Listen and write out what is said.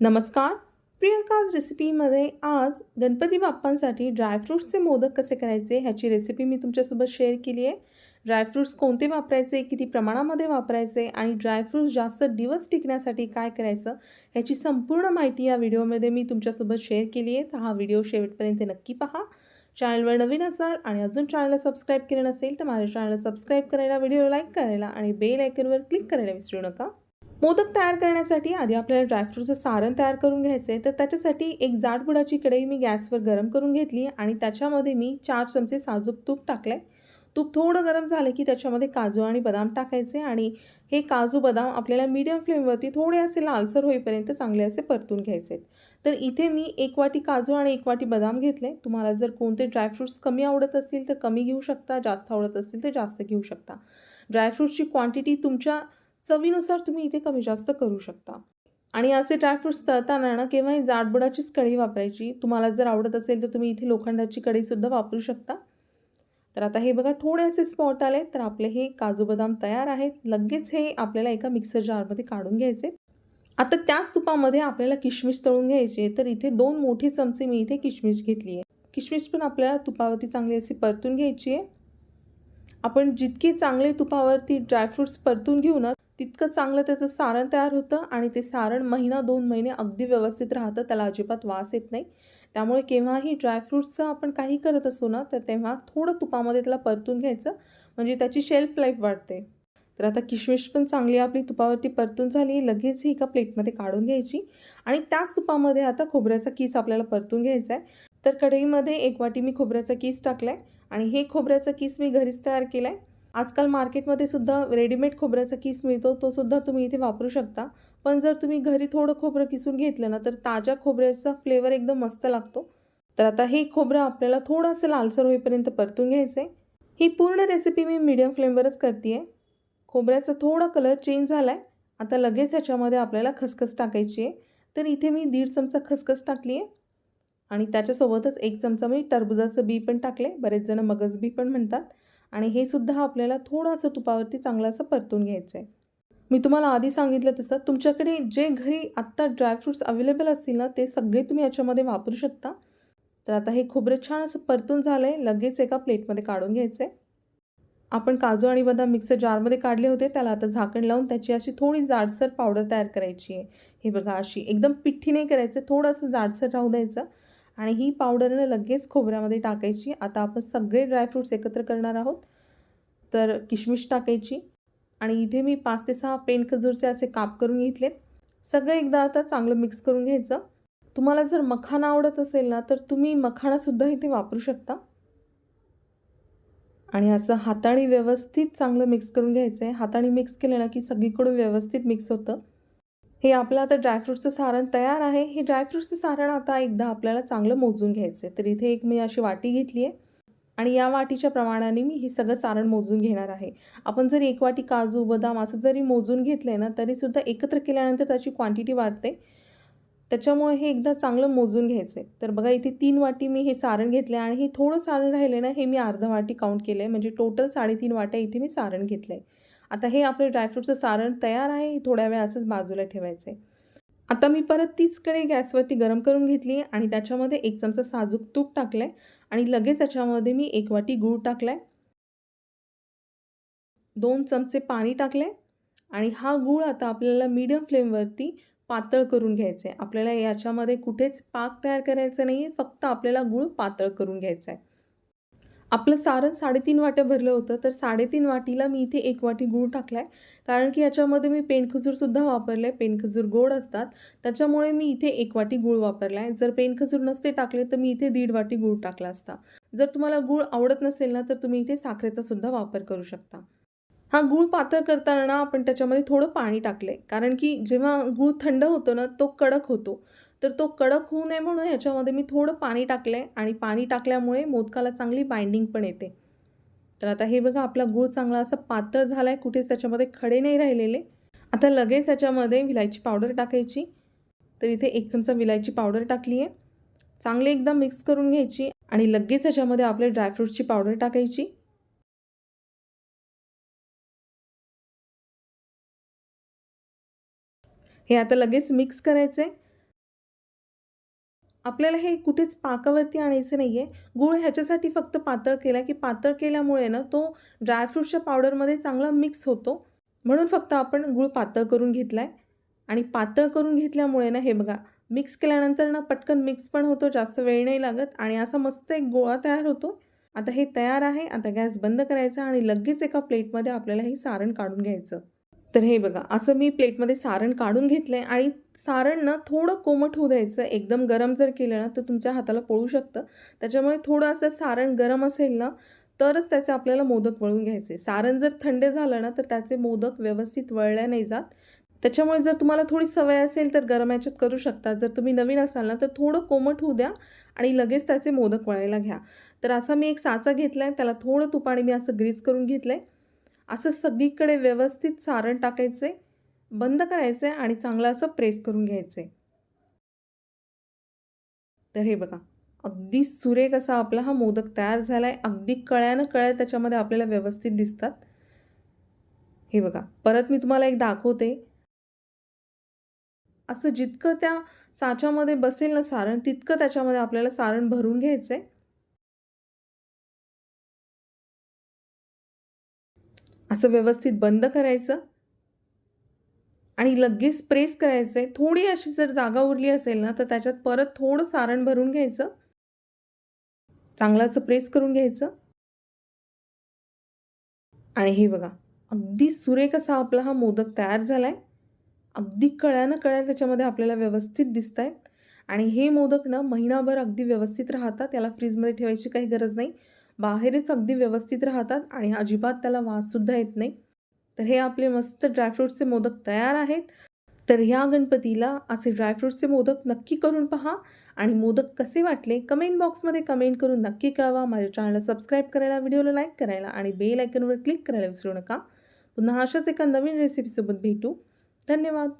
नमस्कार. प्रियंकाज रेसिपीमध्ये आज गणपती बाप्पांसाठी ड्रायफ्रूट्सचे मोदक कसे करायचे ह्याची रेसिपी मी तुमच्यासोबत शेअर केली आहे. ड्रायफ्रूट्स कोणते वापरायचे किती प्रमाणामध्ये वापरायचे आणि ड्रायफ्रूट्स जास्त दिवस टिकण्यासाठी काय करायचं ह्याची संपूर्ण माहिती या व्हिडिओमध्ये मी तुमच्यासोबत शेअर केली आहे. तर हा व्हिडिओ शेवटपर्यंत नक्की पहा. चॅनलवर नवीन असाल आणि अजून चॅनलला सबस्क्राईब केलं नसेल तर माझ्या चॅनलला सबस्क्राईब करायला व्हिडिओ लाईक करायला आणि बेल आयकनवर क्लिक करायला विसरू नका. मोदक तयार करण्यासाठी आधी आपल्याला ड्रायफ्रूटचं सारण तयार करून घ्यायचं आहे तर त्याच्यासाठी एक जाडबुडाची कढई मी गॅसवर गरम करून घेतली आणि त्याच्यामध्ये मी चार चमचे साजूक तूप टाकलं आहे तूप थोडं गरम झालं की त्याच्यामध्ये काजू आणि बदाम टाकायचे आणि हे काजू बदाम आपल्याला मीडियम फ्लेमवरती थोडे असे लालसर होईपर्यंत चांगले असे परतून घ्यायचे आहेत तर इथे मी एक वाटी काजू आणि एक वाटी बदाम घेतले. तुम्हाला जर कोणते ड्रायफ्रूट्स कमी आवडत असतील तर कमी घेऊ शकता. जास्त आवडत असतील तर जास्त घेऊ शकता. ड्रायफ्रूटची क्वांटिटी तुमच्या चवीनुसार तुम्ही इथे कमी जास्त करू शकता. आणि असे ड्रायफ्रूट्स तळताना ना केव्हाही जाडबुडाचीच कढी वापरायची. तुम्हाला जर आवडत असेल तर तुम्ही इथे लोखंडाची कढीसुद्धा वापरू शकता. तर आता हे बघा थोडे असे स्पॉट आले. तर आपले हे काजू बदाम तयार आहेत. लगेच हे आपल्याला एका मिक्सर जारमध्ये काढून घ्यायचे. आता त्याच तुपामध्ये आपल्याला किशमिश तळून घ्यायचे. तर इथे दोन मोठे चमचे मी इथे किशमिश घेतली आहे. किशमिश पण आपल्याला तुपावरती चांगली अशी परतून घ्यायची आहे. आपण जितके चांगले तुपावरती ड्रायफ्रूट्स परतून घेऊ ना तितकं चांगलं त्याचं सारण तयार होतं आणि ते सारण महिना दोन महिने अगदी व्यवस्थित राहतं. त्याला अजिबात वास येत नाही. त्यामुळे केव्हाही ड्रायफ्रूट्सचं आपण काही करत असू ना तर तेव्हा थोडं तुपामध्ये त्याला परतून घ्यायचं. म्हणजे त्याची शेल्फ लाईफ वाढते. तर आता किशमिश पण चांगली आपली तुपावरती परतून झाली. लगेच ही एका प्लेटमध्ये काढून घ्यायची. आणि त्याच तुपामध्ये आता खोबऱ्याचा किस आपल्याला परतून घ्यायचा आहे. तर कढईमध्ये एक वाटी मी खोबऱ्याचा किस टाकला आहे आणि हे खोबऱ्याचा किस मी घरीच तयार केला आहे आजकाल मार्केटमध्ये सुद्धा रेडीमेड खोबऱ्याचा किस मिळतो तो सुद्धा तुम्ही इथे वापरू शकता. पण जर तुम्ही घरी थोडं खोबरं किसून घेतलं ना तर ताज्या खोबऱ्याचा फ्लेवर एकदम मस्त लागतो. तर आता हे खोबरं आपल्याला थोडंसं लालसर होईपर्यंत परतून घ्यायचं आहे ही पूर्ण रेसिपी मी मीडियम फ्लेमवरच करते आहे खोबऱ्याचा थोडा कलर चेंज झाला आहे आता लगेच ह्याच्यामध्ये आपल्याला खसखस टाकायची आहे तर इथे मी दीड चमचा खसखस टाकली आहे आणि त्याच्यासोबतच एक चमचा मी टरबुजाचं बी पण टाकले बरेच जण मगज बी पण म्हणतात. आणि हे सुद्धा आपल्याला थोडं असं तुपावरती चांगलं असं परतून घ्यायचं आहे. मी तुम्हाला आधी सांगितलं तसं तुमच्याकडे जे घरी आत्ता ड्रायफ्रूट्स अवेलेबल असतील ना ते सगळे तुम्ही याच्यामध्ये वापरू शकता. तर आता हे खोबरं छान असं परतून झालं आहे लगेच एका प्लेटमध्ये काढून घ्यायचं आहे आपण काजू आणि बदाम मिक्सर जारमध्ये काढले होते त्याला आता झाकण लावून त्याची अशी थोडी जाडसर पावडर तयार करायची आहे. हे बघा अशी एकदम पिठ्ठी नाही करायचं थोडंसं जाडसर राहू द्यायचं. आणि ही पावडरनं लगेच खोबऱ्यामध्ये टाकायची. आता आपण सगळे ड्रायफ्रूट्स एकत्र करणार आहोत. तर किशमिश टाकायची. आणि इथे मी पाच ते सहा पेन खजूरचे असे काप करून घेतलेत सगळं एकदा आता चांगलं मिक्स करून घ्यायचं. तुम्हाला जर मखाना आवडत असेल ना तर तुम्ही मखाणासुद्धा इथे वापरू शकता. आणि असं हाताने व्यवस्थित चांगलं मिक्स करून घ्यायचं आहे हाताने मिक्स केलं ना की सगळीकडून व्यवस्थित मिक्स होतं. हे आपलं आता ड्रायफ्रूटचं सारण तयार आहे. हे ड्रायफ्रूटचं सारण आता एकदा आपल्याला चांगलं मोजून घ्यायचं आहे तर इथे एक मी अशी वाटी घेतली आहे आणि या वाटीच्या प्रमाणाने मी हे सगळं सारण मोजून घेणार आहे. आपण जर एक वाटी काजू बदाम असं जरी मोजून घेतलं ना तरीसुद्धा एकत्र केल्यानंतर त्याची क्वांटिटी वाढते. त्याच्यामुळे हे एकदा चांगलं मोजून घ्यायचं आहे तर बघा इथे तीन वाटी मी हे सारण घेतलं आहे आणि हे थोडं सारण राहिलं ना हे मी अर्धा वाटी काउंट केलं आहे म्हणजे टोटल साडेतीन वाट्या इथे मी सारण घेतलं आहे आता हे आपलं ड्रायफ्रूटचं सारण तयार आहे थोड्या वेळ असंच बाजूला ठेवायचं आहे आता मी परत तीच कडे गॅसवरती गरम करून घेतली आहे आणि त्याच्यामध्ये एक चमचा साजूक तूप टाकलं आहे आणि लगेच त्याच्यामध्ये मी एक वाटी गूळ टाकला आहे दोन चमचे पाणी टाकलं आहे आणि हा गूळ आता आपल्याला मीडियम फ्लेमवरती पातळ करून घ्यायचं आहे आपल्याला याच्यामध्ये कुठेच पाक तयार करायचं नाही आहे फक्त आपल्याला गूळ पातळ करून घ्यायचा आहे आपलं सारण साडेतीन वाट्या भरलं होतं तर साडेतीन वाटीला मी इथे एक वाटी गूळ टाकला आहे कारण की याच्यामध्ये मी पेनखजूरसुद्धा वापरलं आहे पेनखजूर गोड असतात. त्याच्यामुळे मी इथे एक वाटी गूळ वापरला आहे जर पेनखजूर नसते टाकले तर मी इथे दीड वाटी गूळ टाकला असता. जर तुम्हाला गूळ आवडत नसेल ना तर तुम्ही इथे साखरेचा सुद्धा वापर करू शकता. हा गूळ पातळ करताना आपण त्याच्यामध्ये थोडं पाणी टाकलं आहे कारण की जेव्हा गूळ थंड होतो ना तो कडक होतो. तर तो कडक होऊ नये म्हणून ह्याच्यामध्ये मी थोडं पाणी टाकलं आहे आणि पाणी टाकल्यामुळे मोदकाला चांगली बाइंडिंग पण येते. तर आता हे बघा आपला गूळ चांगला असा पातळ झाला आहे कुठेच त्याच्यामध्ये खडे नाही राहिलेले. आता लगेच याच्यामध्ये विलायची पावडर टाकायची. तर इथे एक चमचा विलायची पावडर टाकली आहे चांगली एकदा मिक्स करून घ्यायची आणि लगेच याच्यामध्ये आपले ड्रायफ्रूटची पावडर टाकायची. हे आता लगेच मिक्स करायचं आहे आपल्याला हे कुठेच पाकावरती आणायचं नाही आहे गूळ ह्याच्यासाठी फक्त पातळ केला की पातळ केल्यामुळे ना तो ड्रायफ्रूटच्या पावडरमध्ये चांगला मिक्स होतो. म्हणून फक्त आपण गूळ पातळ करून घेतला आहे आणि पातळ करून घेतल्यामुळे ना हे बघा मिक्स केल्यानंतर ना पटकन मिक्स पण होतो जास्त वेळ नाही लागत आणि असा मस्त एक गोळा तयार होतो. आता हे तयार आहे आता गॅस बंद करायचा आणि लगेच एका प्लेटमध्ये आपल्याला हे सारण काढून घ्यायचं. तर हे बघा असं मी प्लेटमध्ये सारण काढून घेतलं आहे आणि सारण ना थोडं कोमट होऊ द्यायचं. एकदम गरम जर केलं ना तर तुमच्या हाताला पळू शकतं. त्याच्यामुळे थोडं असं सारण गरम असेल ना तरच त्याचे आपल्याला मोदक वळून घ्यायचे. सारण जर थंड झालं ना तर त्याचे मोदक व्यवस्थित वळल्या नाही जात. त्याच्यामुळे जर तुम्हाला थोडी सवय असेल तर गरम याच्यात करू शकता. जर तुम्ही नवीन असाल ना तर थोडं कोमट होऊ द्या आणि लगेच त्याचे मोदक वळायला घ्या. तर असा मी एक साचा घेतला आहे त्याला थोडं तुपाने मी असं ग्रीस करून घेतलं आहे असं सगळीकडे व्यवस्थित सारण टाकायचं आहे बंद करायचं आहे आणि चांगलं असं प्रेस करून घ्यायचं. आहे तर हे बघा अगदी सुरेख असा आपला हा मोदक तयार झाला आहे अगदी कळ्यानं कळ्या त्याच्यामध्ये आपल्याला व्यवस्थित दिसतात. हे बघा परत मी तुम्हाला एक दाखवते. असं जितकं त्या साच्यामध्ये बसेल ना सारण तितकं त्याच्यामध्ये आपल्याला सारण भरून घ्यायचं आहे असं व्यवस्थित बंद करायचं? आणि लगेच प्रेस करायचं आहे थोडी अशी जर जागा उरली असेल ना तर त्याच्यात परत थोडं सारण भरून घ्यायचं. चांगलं असं प्रेस करून घ्यायचं. आणि हे बघा अगदी सुरेख असा आपला हा मोदक तयार झाला आहे अगदी कळ्यानं कळ्या त्याच्यामध्ये आपल्याला व्यवस्थित दिसत आहेत आणि हे मोदक ना महिनाभर अगदी व्यवस्थित राहतात. त्याला फ्रीजमध्ये ठेवायची काही गरज नाही. बाहेरच अगदी व्यवस्थित राहतात आणि अजिबात त्याला वाससुद्धा येत नाही. तर हे आपले मस्त ड्रायफ्रूटचे मोदक तयार आहेत. तर ह्या गणपतीला असे ड्रायफ्रूटचे मोदक नक्की करून पहा. आणि मोदक कसे वाटले कमेंट बॉक्समध्ये कमेंट करून नक्की कळवा. माझ्या चॅनलला सबस्क्राईब करायला व्हिडिओला लाईक करायला आणि बेल आयकनवर क्लिक करायला विसरू नका. पुन्हा अशाच एका नवीन रेसिपीसोबत भेटू. धन्यवाद.